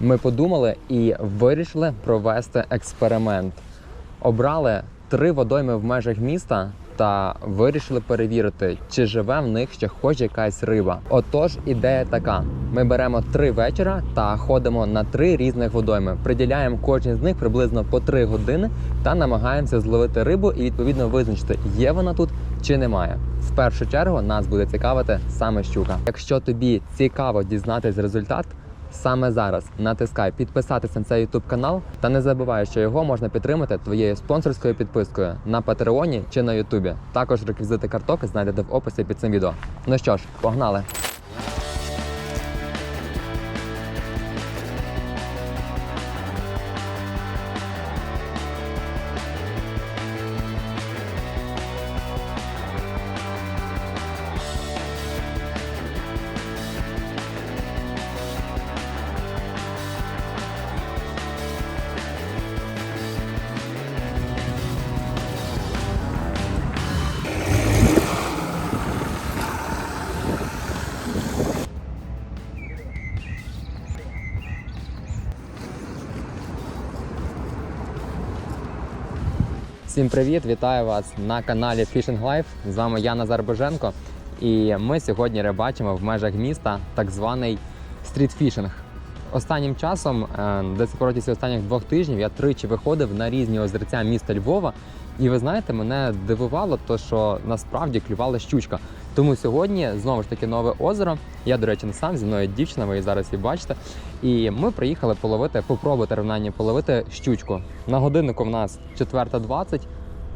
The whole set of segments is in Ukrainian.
Ми подумали і вирішили провести експеримент. Обрали три водойми в межах міста та вирішили перевірити, чи живе в них ще хоч якась риба. Отож, ідея така: ми беремо три вечора та ходимо на три різних водойми. Приділяємо кожній з них приблизно по три години та намагаємося зловити рибу і відповідно визначити, є вона тут чи немає. В першу чергу нас буде цікавити саме щука. Якщо тобі цікаво дізнатись результат, саме зараз натискай підписатися на цей YouTube канал та не забувай, що його можна підтримати твоєю спонсорською підпискою на Патреоні чи на Ютубі. Також реквізити карток знайдете в описі під цим відео. Ну що ж, погнали! Всім привіт! Вітаю вас на каналі Fishing Life. З вами я Назар Боженко. І ми сьогодні рибачимо в межах міста так званий стрітфішинг. Останнім часом, е, десь протягом останніх двох тижнів, я тричі виходив на різні озерця міста Львова. І ви знаєте, мене дивувало, то що насправді клювала щучка. Тому сьогодні знову ж таки нове озеро. Я, до речі, не сам зі мною дівчина, ви її зараз її бачите. І ми приїхали половити, попробувати рівнання половити щучку. На годиннику в нас 4.20.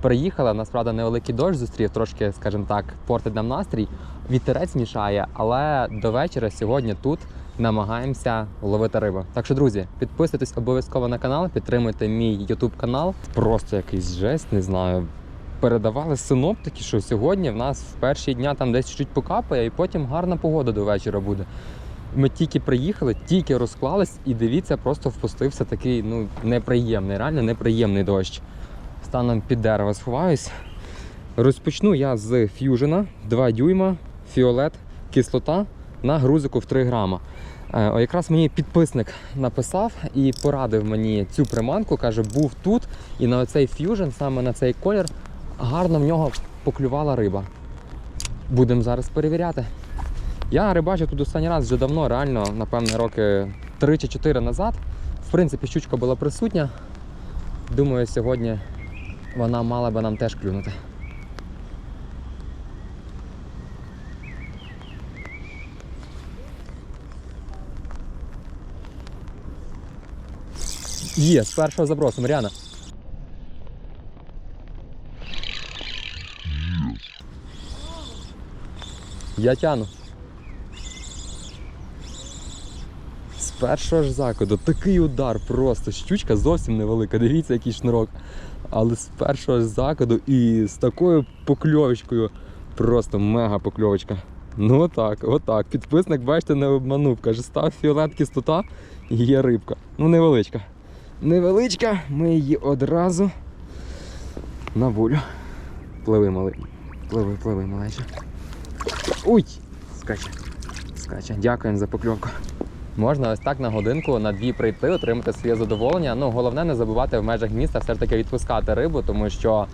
Приїхали, насправді невеликий дощ зустрів, трошки, скажімо так, портить нам настрій. Вітерець мішає, але до вечора сьогодні тут намагаємося ловити рибу. Так що, друзі, підписуйтесь обов'язково на канал, підтримуйте мій YouTube канал. Просто якийсь жесть, не знаю. Передавали синоптики, що сьогодні в нас в перші дня там десь чуть покапає, і потім гарна погода до вечора буде. Ми тільки приїхали, тільки розклались, і дивіться, просто впустився такий ну неприємний, реально неприємний дощ. Станом під дерево сховаюсь. Розпочну я з ф'южена 2 дюйма, фіолет, кислота на грузику в 3 грама. Е, якраз мені підписник написав і порадив мені цю приманку. Каже, був тут, і на цей ф'южен, саме на цей колір, гарно в нього поклювала риба. Будемо зараз перевіряти. Я рибачив тут останній раз вже давно, реально, напевне, роки 3 чи 4 назад. В принципі, щучка була присутня. Думаю, сьогодні вона мала би нам теж клюнути. Є, з першого забросу, Мар'яна. Я тяну. З першого ж закиду такий удар просто. Щучка зовсім невелика. Дивіться, який шнурок. Але з першого ж закиду і з такою покльовочкою. Просто мега покльовочка. Ну отак, отак. Підписник, бачите, не обманув. Каже, став фіолет кислота і є рибка. Ну, невеличка. Невеличка, ми її одразу на волю. Пливи, малий. Пливи, пливи, малече. Уй! Скаче. Скаче. Дякуємо за покльовку. Можна ось так на годинку, на дві прийти, отримати своє задоволення. Ну, головне не забувати в межах міста все ж таки відпускати рибу, тому що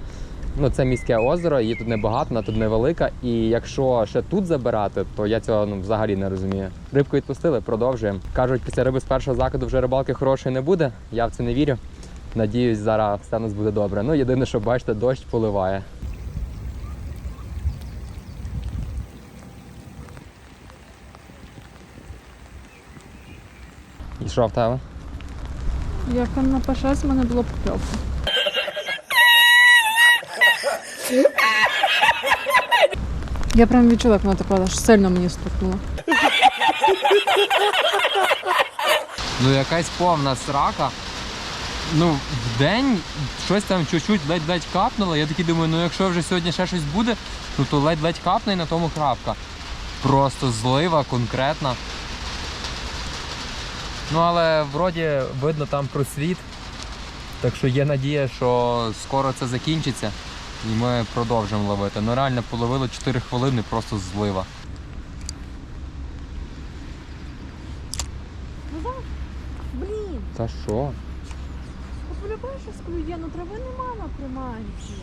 ну, це міське озеро, її тут небагато, вона тут невелика. І якщо ще тут забирати, то я цього ну, взагалі не розумію. Рибку відпустили, продовжуємо. Кажуть, після риби з першого закиду вже рибалки хорошої не буде. Я в це не вірю. Надіюсь, зараз все у нас буде добре. Ну, єдине, що бачите, дощ поливає. І що в тебе? Як там на паша з мене було покльовка. Я прям відчула, як вона так аж сильно мені стукнула. Ну, якась повна срака. Ну, в день щось там чуть-чуть ледь-ледь капнуло. Я такий думаю, ну якщо вже сьогодні ще щось буде, ну то ледь-ледь капне і на тому крапка. Просто злива конкретна. Ну, але вроді видно там просвіт. Так що є надія, що скоро це закінчиться і ми продовжимо ловити. Ну реально половили 4 хвилини, просто злива. Блін, Та що? Полюбаєш, що клює, ну трави нема на приманці.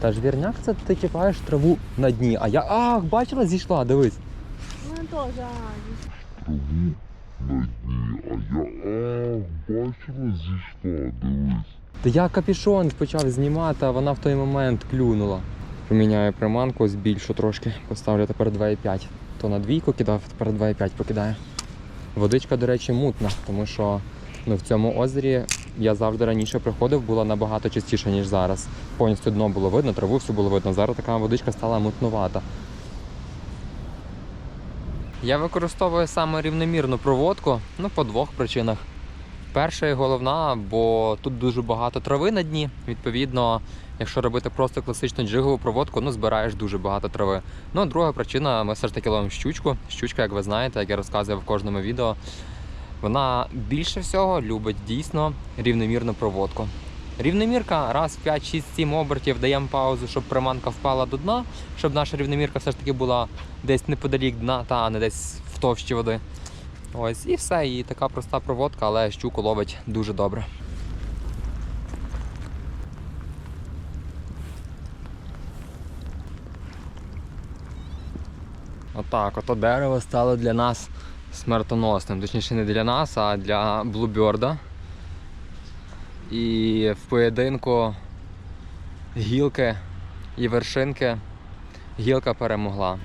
Та ж вірняк це ти чіпаєш траву на дні. А я. Ах, бачила, зійшла, дивись. У мене теж, а, траву на дні, а я а, бачила зійшла, дивись. Та я капішон почав знімати, а вона в той момент клюнула. Поміняю приманку, ось більшу трошки. Поставлю тепер 2,5. То на двійку кидав, тепер 2,5 покидаю. Водичка, до речі, мутна, тому що ну, в цьому озері я завжди раніше приходив, було набагато чистіше, ніж зараз. Повністю дно було видно, траву всю було видно. Зараз така водичка стала мутнувата. Я використовую саме рівномірну проводку, ну по двох причинах. Перша і головна, бо тут дуже багато трави на дні. Відповідно, якщо робити просто класичну джигову проводку, ну збираєш дуже багато трави. Ну, а друга причина, ми все ж таки ловимо щучку. Щучка, як ви знаєте, як я розказував в кожному відео, вона більше всього любить дійсно рівномірну проводку. Рівномірка раз в 5, 6, 7 обертів даємо паузу, щоб приманка впала до дна, щоб наша рівномірка все ж таки була десь неподалік дна, та не десь в товщі води. Ось і все. І така проста проводка, але щуку ловить дуже добре. Отак, ото дерево стало для нас смертоносним. Точніше, не для нас, а для блуберда. І в поєдинку гілки і вершинки гілка перемогла.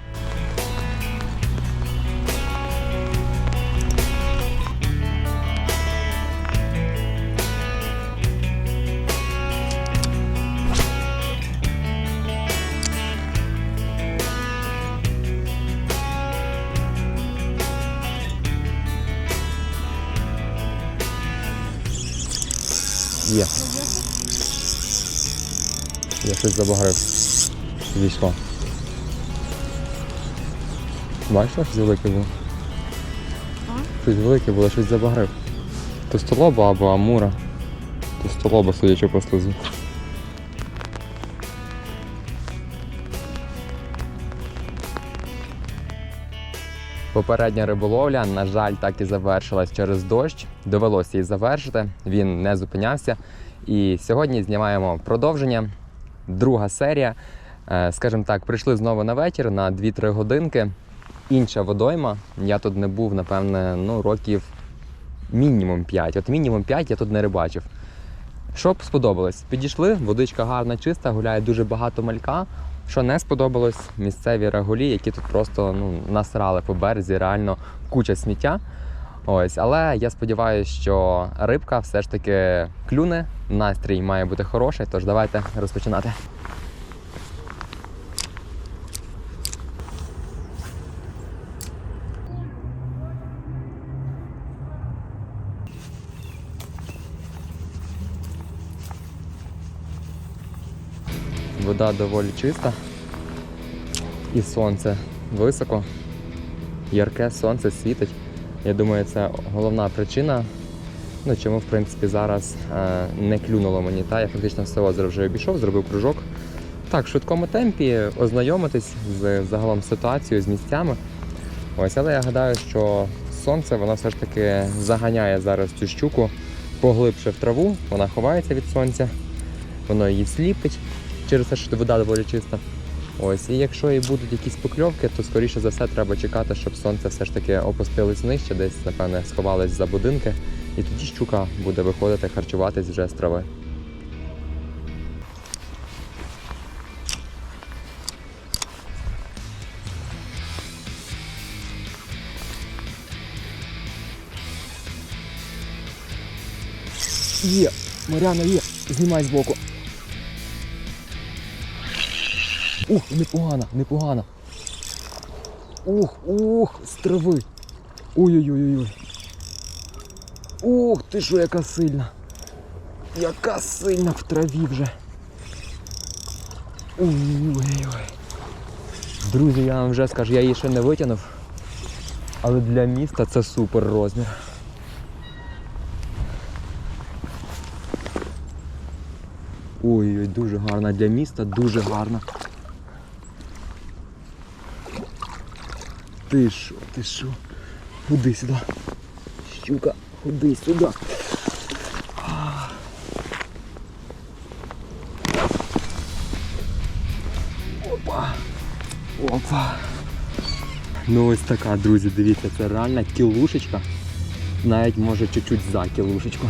Щось забагрив. Зійшло. Бачила, щось велике було? Щось велике було, щось забагрив. То столоба або амура. То столоба, судячи по слизу. Попередня риболовля, на жаль, так і завершилась через дощ. Довелося її завершити. Він не зупинявся. І сьогодні знімаємо продовження. Друга серія. Е, Скажімо так, прийшли знову на вечір на 2-3 годинки. Інша водойма. Я тут не був, напевне, ну, років мінімум 5. От мінімум 5 я тут не рибачив. Що сподобалось? Підійшли, водичка гарна, чиста, гуляє дуже багато малька. Що не сподобалось, місцеві рагулі, які тут просто ну, насрали по березі, реально куча сміття. Ось, але я сподіваюся, що рибка все ж таки клюне, настрій має бути хороший, тож давайте розпочинати. Вода доволі чиста. І сонце високо. Ярке сонце світить. Я думаю, це головна причина, ну, чому в принципі зараз е, не клюнуло мені. Та я фактично все озеро вже обійшов, зробив кружок. Так, в швидкому темпі ознайомитись з загалом ситуацією, з місцями. Ось, але я гадаю, що сонце воно все ж таки заганяє зараз цю щуку поглибше в траву, вона ховається від сонця, воно її сліпить через те, що вода доволі чиста. Ось, і якщо і будуть якісь покльовки, то скоріше за все треба чекати, щоб сонце все ж таки опустилось нижче, десь, напевне, сховалось за будинки, і тоді щука буде виходити харчуватись вже з трави. Є, Маряна є, знімай збоку. Ух, непогано, непогано. Ух, ух, з трави. Ой-ой-ой-ой. Ух, ти що, яка сильна. Яка сильна в траві вже. Ой-ой-ой. Друзі, я вам вже скажу, я її ще не витягнув. Але для міста це супер розмір. Ой-ой, дуже гарна для міста, дуже гарна. Ти що, ти що? Куди сюди? Щука. Іди сюди. Опа. Опа. Ну ось така, друзі, дивіться, це реальна кілушечка. Навіть може чуть-чуть за кілушечку.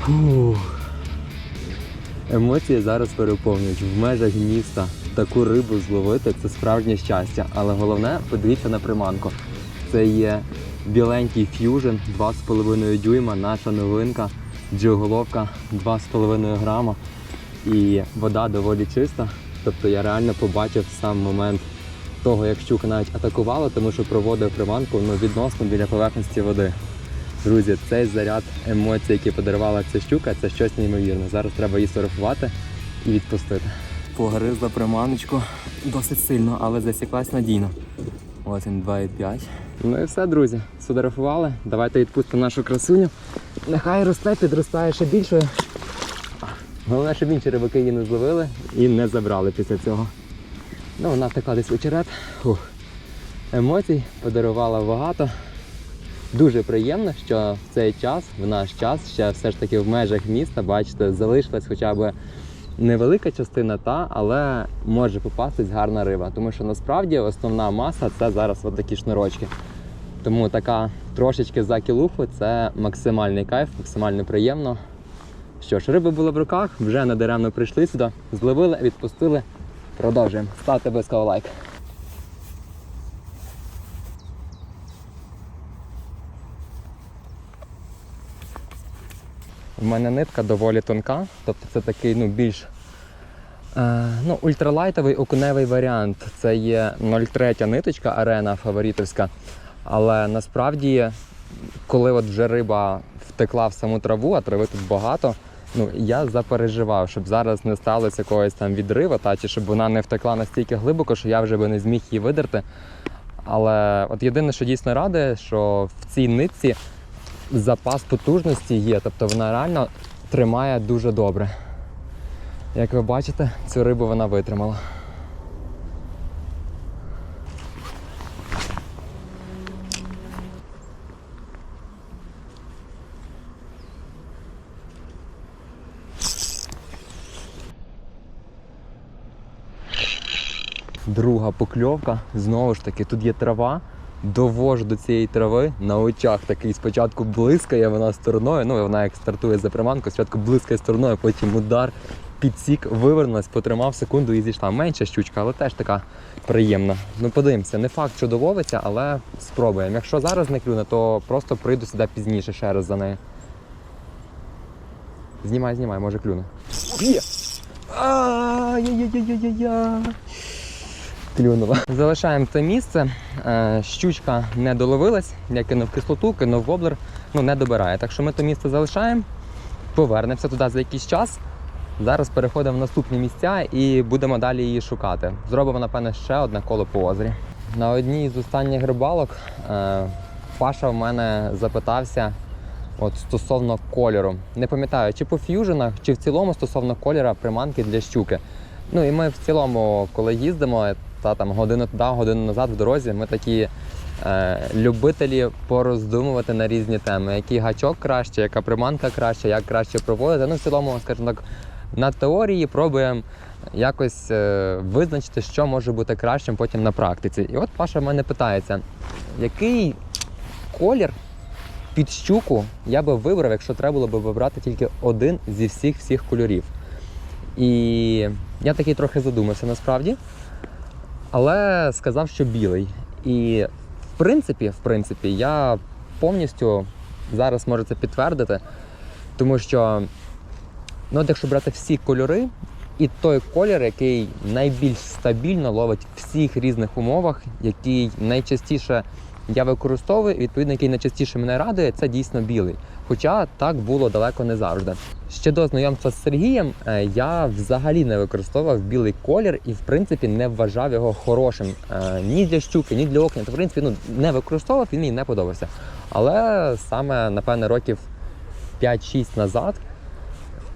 Фух. Емоції зараз переповнюють в межах міста. Таку рибу зловити це справжнє щастя. Але головне, подивіться на приманку. Це є біленький ф'южн 2,5 дюйма, наша новинка, джиголовка 2,5 грама. І вода доволі чиста. Тобто я реально побачив сам момент того, як щука навіть атакувала, тому що проводив приманку ну, відносно біля поверхності води. Друзі, цей заряд емоцій, який подарувала ця щука, це щось неймовірне. Зараз треба її сфотографувати і відпустити. Погризла приманочку досить сильно, але засіклась надійно. Ось він 2,5. Ну і все, друзі. Сфотографували. Давайте відпустимо нашу красуню. Нехай росте, підростає ще більшою. Головне, щоб інші рибаки її не зловили і не забрали після цього. Ну, вона втекла десь в очерет. Фух. Емоцій подарувала багато. Дуже приємно, що в цей час, в наш час, ще все ж таки в межах міста, бачите, залишилась хоча б невелика частина та, але може попастись гарна риба. Тому що насправді основна маса це зараз такі шнурочки. Тому така трошечки за кілуху це максимальний кайф, максимально приємно. Що ж, риби були в руках, вже недаремно прийшли сюди, зловили, відпустили. Продовжуємо. Ставте обов'язково лайк. У мене нитка доволі тонка, тобто це такий ну, більш е, ну, ультралайтовий окуневий варіант. Це є 0,3 ниточка арена фаворитовська. Але насправді, коли от вже риба втекла в саму траву, а трави тут багато, ну я запереживав, щоб зараз не сталося якогось там відриву, та чи щоб вона не втекла настільки глибоко, що я вже би не зміг її видерти. Але от єдине, що дійсно радує, що в цій нитці запас потужності є, тобто вона реально тримає дуже добре. Як ви бачите, цю рибу вона витримала. Друга покльовка. Знову ж таки, тут є трава. Довожу до цієї трави на очах такий спочатку блискає вона стороною. Ну, вона як стартує за приманку, спочатку блискає стороною, потім удар, підсік, вивернулась, потримав секунду і зійшла. Менша щучка, але теж така приємна. Ну, подивимося, не факт, що доловиться, але спробуємо. Якщо зараз не клюне, то просто прийду сюди пізніше ще раз за нею. Знімай, знімай, може клюне. Є! Ай-яй-яй-яй-яй! Клюнула. Залишаємо це місце. Е, Щучка не доловилась, я кинув кислоту, кинув воблер, ну не добирає. Так що ми то місце залишаємо, повернемося туди за якийсь час. Зараз переходимо в наступні місця і будемо далі її шукати. Зробимо, напевно, ще одне коло по озері. На одній з останніх рибалок е, Паша в мене запитався от стосовно кольору. Не пам'ятаю, чи по ф'юженах, чи в цілому стосовно кольора приманки для щуки. Ну і ми в цілому, коли їздимо, та там годину туди, годину назад в дорозі, ми такі е, любителі пороздумувати на різні теми. Який гачок краще, яка приманка краще, як краще проводити. Ну, в цілому, скажімо так, на теорії пробуємо якось е, визначити, що може бути кращим потім на практиці. І от Паша в мене питається, який колір під щуку я би вибрав, якщо треба було б вибрати тільки один зі всіх всіх кольорів. І я такий трохи задумався насправді, але сказав, що білий. І в принципі, в принципі, я повністю зараз можу це підтвердити, тому що, ну, якщо брати всі кольори, і той колір, який найбільш стабільно ловить всіх різних умовах, який найчастіше я використовую, відповідно, який найчастіше мене радує, це дійсно білий. Хоча так було далеко не завжди. Ще до знайомства з Сергієм е, я взагалі не використовував білий колір і, в принципі, не вважав його хорошим е, ні для щуки, ні для окня. То, в принципі, ну, не використовував, він мені не подобався. Але саме, напевне, років 5-6 назад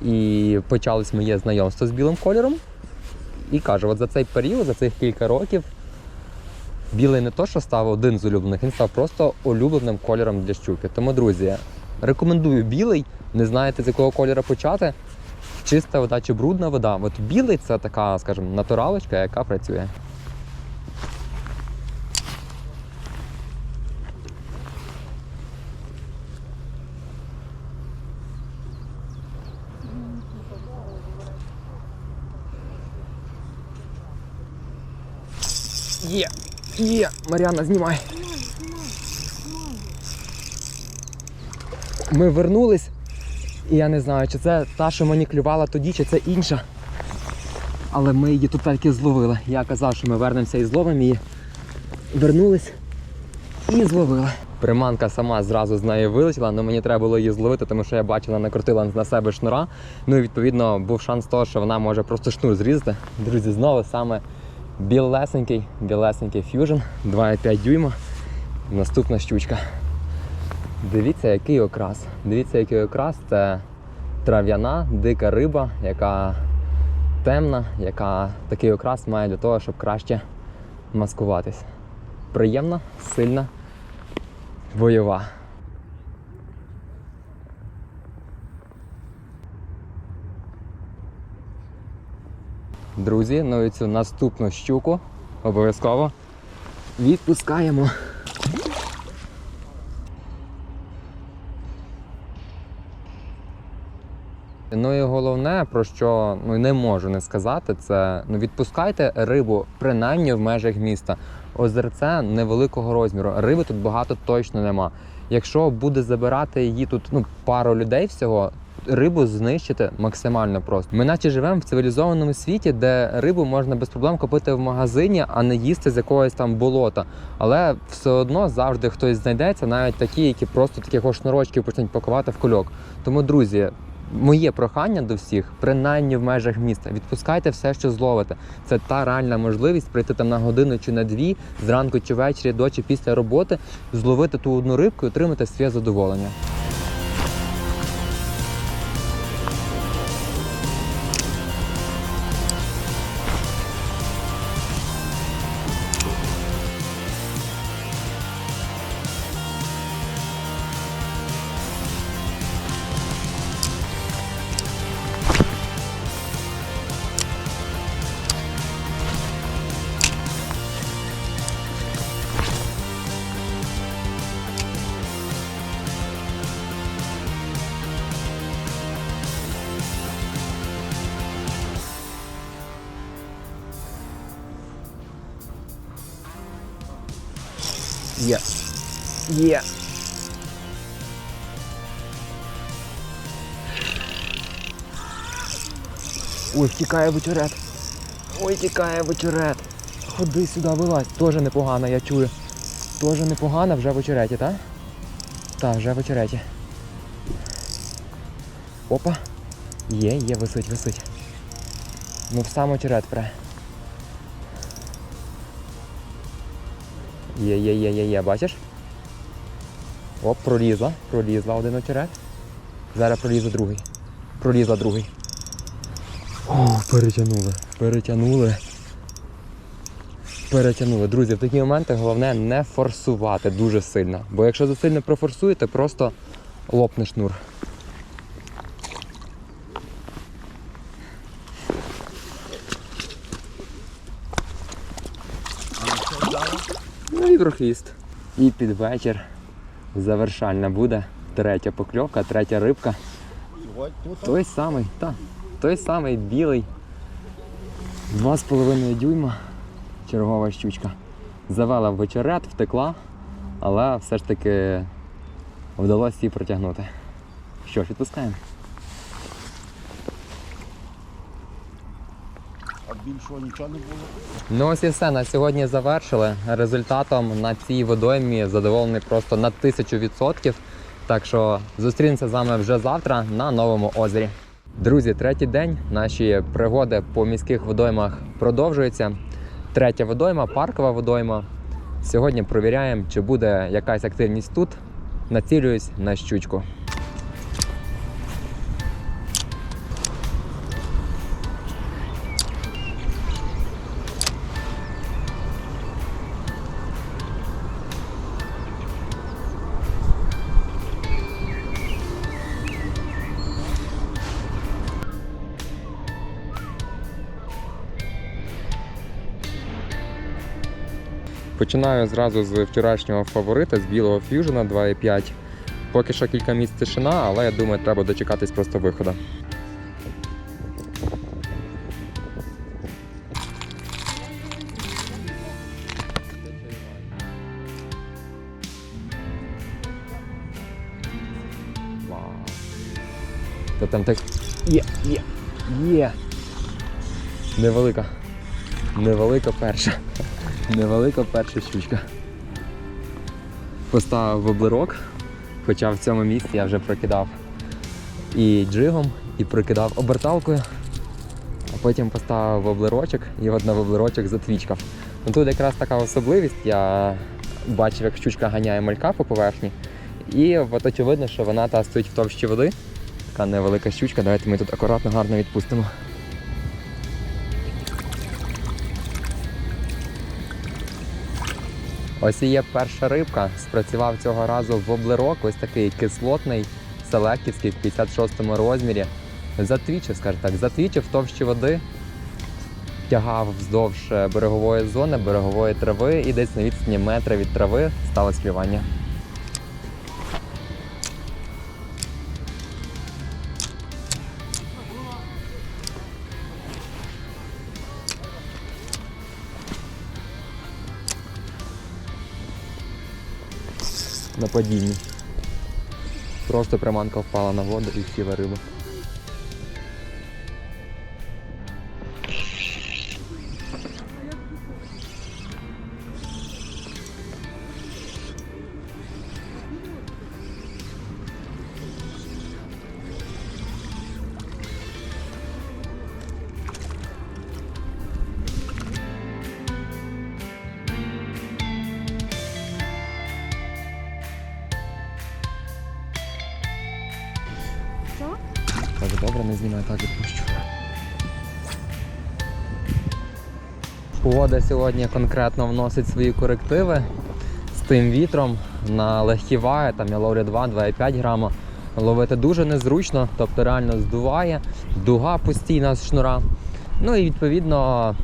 і почалось моє знайомство з білим кольором. І кажу, от за цей період, за цих кілька років, білий не то, що став один з улюблених, він став просто улюбленим кольором для щуки. Тому, друзі, рекомендую білий. Не знаєте, з якого кольору почати. Чиста вода чи брудна вода. От білий це така, скажімо, натуралочка, яка працює. Є, є, Мар'яна, знімай. Ми вернулись, і я не знаю, чи це та, що мені клювала тоді, чи це інша. Але ми її тут тільки зловили. Я казав, що ми вернемося і зловимо її. Вернулись і зловили. Приманка сама зразу з неї вилетіла, але мені треба було її зловити, тому що я бачила, накрутила на себе шнура. Ну і відповідно був шанс того, що вона може просто шнур зрізати. Друзі, знову саме білесенький, білесенький ф'южн 2,5 дюйма. Наступна щучка. Дивіться, який окрас. Дивіться, який окрас. Це трав'яна, дика риба, яка темна, яка такий окрас має для того, щоб краще маскуватись. Приємна, сильна, бойова. Друзі, ну і цю наступну щуку обов'язково відпускаємо. Ну і головне, про що ну не можу не сказати, це ну відпускайте рибу принаймні в межах міста. Озерце невеликого розміру. Риби тут багато точно нема. Якщо буде забирати її тут ну пару людей всього. Рибу знищити максимально просто. Ми наче живемо в цивілізованому світі, де рибу можна без проблем купити в магазині, а не їсти з якогось там болота. Але все одно завжди хтось знайдеться, навіть такі, які просто таких шнурочків почнуть пакувати в кульок. Тому, друзі, моє прохання до всіх, принаймні в межах міста, відпускайте все, що зловите. Це та реальна можливість прийти там на годину чи на дві, зранку чи ввечері, до чи після роботи, зловити ту одну рибку і отримати своє задоволення. Є. Є. Ой, втікає вечерет. Ой, тікає вечерет. Ходи сюди, вилазь. Тоже непогано, я чую. Тоже непогано, вже в очереті, так? Так, вже в очереті. Опа. Є, є, висить, висить. Ну в сам очерет пре. Є, є, є, є, є, бачиш? Оп, пролізла, пролізла один очерет. Зараз пролізе другий. Пролізла другий. О, перетягнули, перетягнули. Перетягнули. Друзі, в такі моменти головне не форсувати дуже сильно. Бо якщо засильно профорсуєте, просто лопне шнур. Ну. І під вечір завершальна буде третя покльовка, третя рибка. Той самий, так, той самий білий. Два з половиною дюйма. Чергова щучка. Завела в вечерет, втекла, але все ж таки вдалося її протягнути. Що ж, відпускаємо. Більшого нічого не було. Ну ось і все. На сьогодні завершили. Результатом на цій водоймі задоволений просто на тисячу відсотків. Так що зустрінемося з вами вже завтра на новому озері. Друзі, третій день. Наші пригоди по міських водоймах продовжуються. Третя водойма, паркова водойма. Сьогодні провіряємо, чи буде якась активність тут. Націлююсь на щучку. Починаю зразу з вчорашнього фаворита, з білого ф'южена 2,5. Поки що кілька місць тишина, але я думаю, треба дочекатись просто виходу. Та там так. Є, є, є. Невелика. Невелика перша. Невелика перша щучка. Поставив воблерок, хоча в цьому місці я вже прокидав і джигом, і прокидав оберталкою, а потім поставив воблерочок і от на воблерочок затвічкав. Ну, тут якраз така особливість, я бачив, як щучка ганяє малька по поверхні, і от очевидно, що вона та стоїть в товщі води. Така невелика щучка, давайте ми тут акуратно гарно відпустимо. Ось і є перша рибка. Спрацював цього разу воблерок, ось такий кислотний, селеківський в 56-му розмірі. Затвічив, скажімо так, затвічив в товщі води, тягав вздовж е, берегової зони, берегової трави і десь на відстані метра від трави сталося клювання. На падінні. Просто приманка впала на воду і сіла риба. Добре, так відпущу. Погода сьогодні конкретно вносить свої корективи з тим вітром на легкі ваги, там я ловлю 2, 2,5 грама. Ловити дуже незручно, тобто реально здуває, дуга постійна з шнура. Ну і відповідно,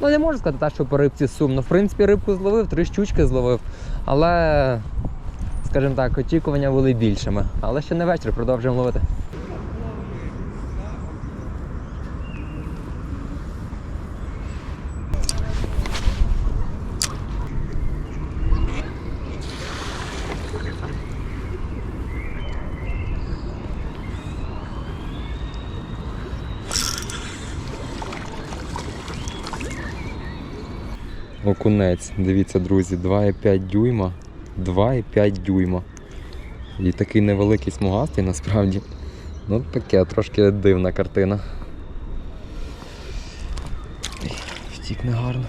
ну не можу сказати, що по рибці сумно. В принципі, рибку зловив, три щучки зловив, але, скажімо так, очікування були більшими. Але ще не вечір, продовжуємо ловити. Окунець, дивіться, друзі, 2,5 дюйма. 2,5 дюйма. І такий невеликий смугастий насправді. Ну таке трошки дивна картина. Втік негарно.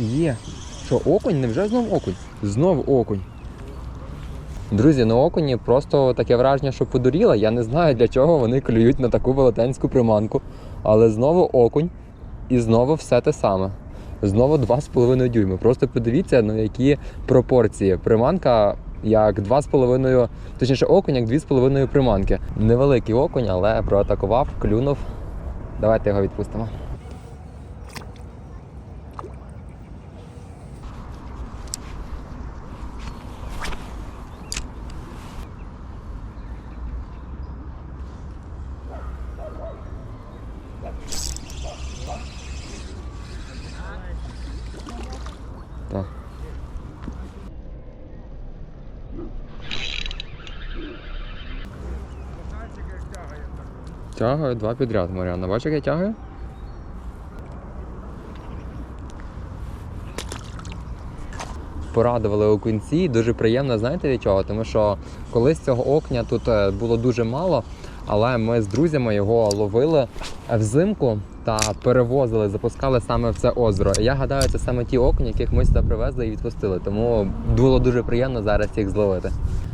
Є. Що, окунь? Невже знов окунь? Знов окунь. Друзі, на окуні просто таке враження, що подуріла. Я не знаю, для чого вони клюють на таку велетенську приманку. Але знову окунь і знову все те саме. Знову 2,5 дюйми. Просто подивіться, на які пропорції. Приманка як 2,5, точніше окунь, як 2,5 приманки. Невеликий окунь, але проатакував, клюнув. Давайте його відпустимо. Тягаю два підряд, Маріана. Бачиш, як я тягаю? Порадували окунці, дуже приємно, знаєте від чого? Тому що колись цього окня тут е, було дуже мало, але ми з друзями його ловили взимку та перевозили, запускали саме в це озеро. Я гадаю, це саме ті окні, яких ми сюди привезли і відпустили. Тому було дуже приємно зараз їх зловити.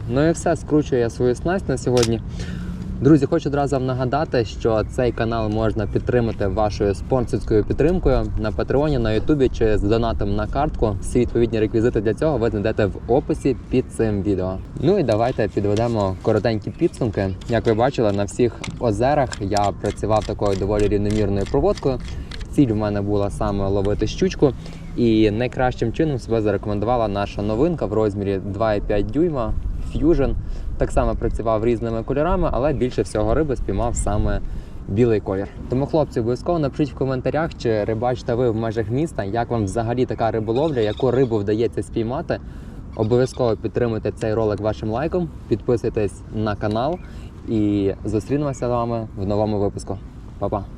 Ну і все, скручую я свою снасть на сьогодні. Друзі, хочу одразу вам нагадати, що цей канал можна підтримати вашою спонсорською підтримкою на Патреоні, на Ютубі чи з донатом на картку. Всі відповідні реквізити для цього ви знайдете в описі під цим відео. Ну і давайте підведемо коротенькі підсумки. Як ви бачили, на всіх озерах я працював такою доволі рівномірною проводкою. Ціль в мене була саме ловити щучку, і найкращим чином себе зарекомендувала наша новинка в розмірі 2,5 дюйма Fusion. Так само працював різними кольорами, але більше всього риби спіймав саме білий колір. Тому, хлопці, обов'язково напишіть в коментарях, чи рибачите ви в межах міста, як вам взагалі така риболовля, яку рибу вдається спіймати. Обов'язково підтримуйте цей ролик вашим лайком, підписуйтесь на канал і зустрінемося з вами в новому випуску. Па-па!